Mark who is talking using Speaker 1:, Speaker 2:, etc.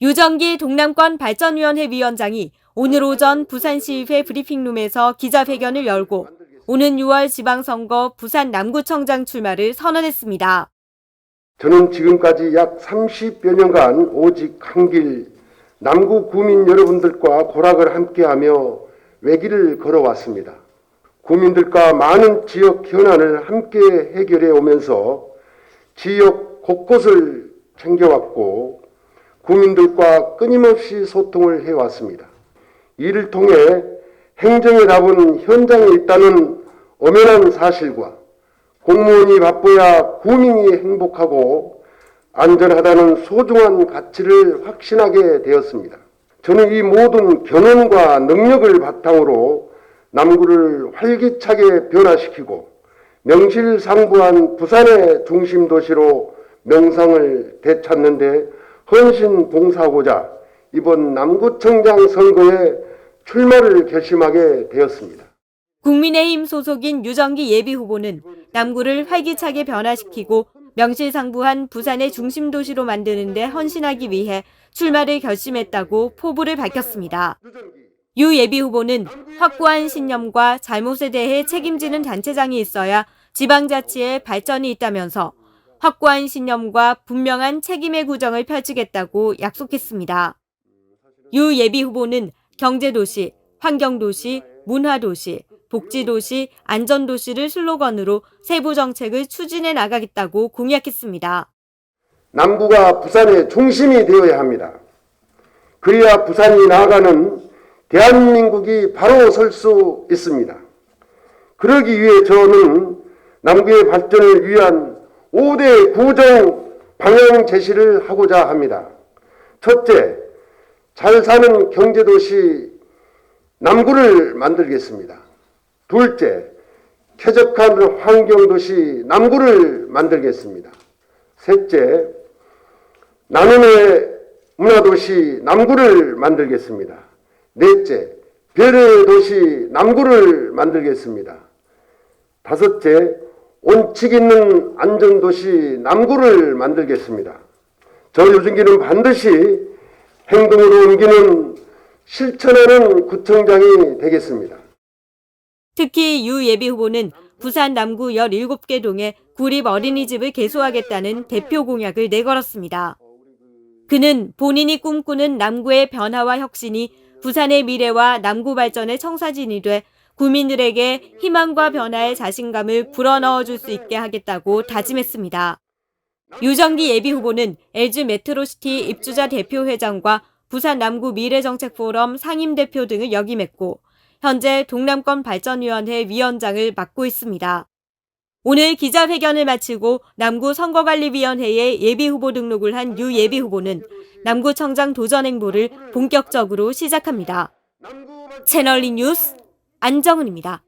Speaker 1: 유정기 동남권 발전위원회 위원장이 오늘 오전 부산시의회 브리핑룸에서 기자회견을 열고 오는 6월 지방선거 부산 남구청장 출마를 선언했습니다.
Speaker 2: 저는 지금까지 약 30여 년간 오직 한 길 남구 구민 여러분들과 고락을 함께하며 외길을 걸어왔습니다. 구민들과 많은 지역 현안을 함께 해결해 오면서 지역 곳곳을 챙겨왔고 구민들과 끊임없이 소통을 해왔습니다. 이를 통해 행정의 답은 현장에 있다는 엄연한 사실과 공무원이 바빠야 구민이 행복하고 안전하다는 소중한 가치를 확신하게 되었습니다. 저는 이 모든 경험과 능력을 바탕으로 남구를 활기차게 변화시키고 명실상부한 부산의 중심 도시로 명상을 되찾는 데 헌신 봉사하고자 이번 남구청장 선거에 출마를 결심하게 되었습니다.
Speaker 1: 국민의힘 소속인 유정기 예비 후보는 남구를 활기차게 변화시키고 명실상부한 부산의 중심 도시로 만드는 데 헌신하기 위해 출마를 결심했다고 포부를 밝혔습니다. 유 예비 후보는 확고한 신념과 잘못에 대해 책임지는 단체장이 있어야 지방자치의 발전이 있다면서 확고한 신념과 분명한 책임의 구정을 펼치겠다고 약속했습니다. 유 예비 후보는 경제도시, 환경도시, 문화도시, 복지도시, 안전도시를 슬로건으로 세부 정책을 추진해 나가겠다고 공약했습니다.
Speaker 2: 남구가 부산의 중심이 되어야 합니다. 그래야 부산이 나아가는 대한민국이 바로 설 수 있습니다. 그러기 위해 저는 남구의 발전을 위한 5대 구정 방향 제시를 하고자 합니다. 첫째, 잘 사는 경제도시 남구를 만들겠습니다. 둘째, 쾌적한 환경도시 남구를 만들겠습니다. 셋째, 나눔의 문화도시 남구를 만들겠습니다. 넷째, 별의 도시 남구를 만들겠습니다. 다섯째, 원칙 있는 안전도시 남구를 만들겠습니다. 저 유진기는 반드시 행동으로 옮기는 실천하는 구청장이 되겠습니다.
Speaker 1: 특히 유 예비 후보는 부산 남구 17개 동에 구립 어린이집을 개소하겠다는 대표 공약을 내걸었습니다. 그는 본인이 꿈꾸는 남구의 변화와 혁신이 부산의 미래와 남구 발전의 청사진이 돼 구민들에게 희망과 변화의 자신감을 불어넣어 줄 수 있게 하겠다고 다짐했습니다. 유정기 예비 후보는 LG 메트로시티 입주자 대표회장과 부산 남구 미래정책 포럼 상임대표 등을 역임했고 현재 동남권 발전위원회 위원장을 맡고 있습니다. 오늘 기자회견을 마치고 남구 선거관리위원회에 예비후보 등록을 한 유 예비후보는 남구청장 도전 행보를 본격적으로 시작합니다. 채널리 뉴스 안정은입니다.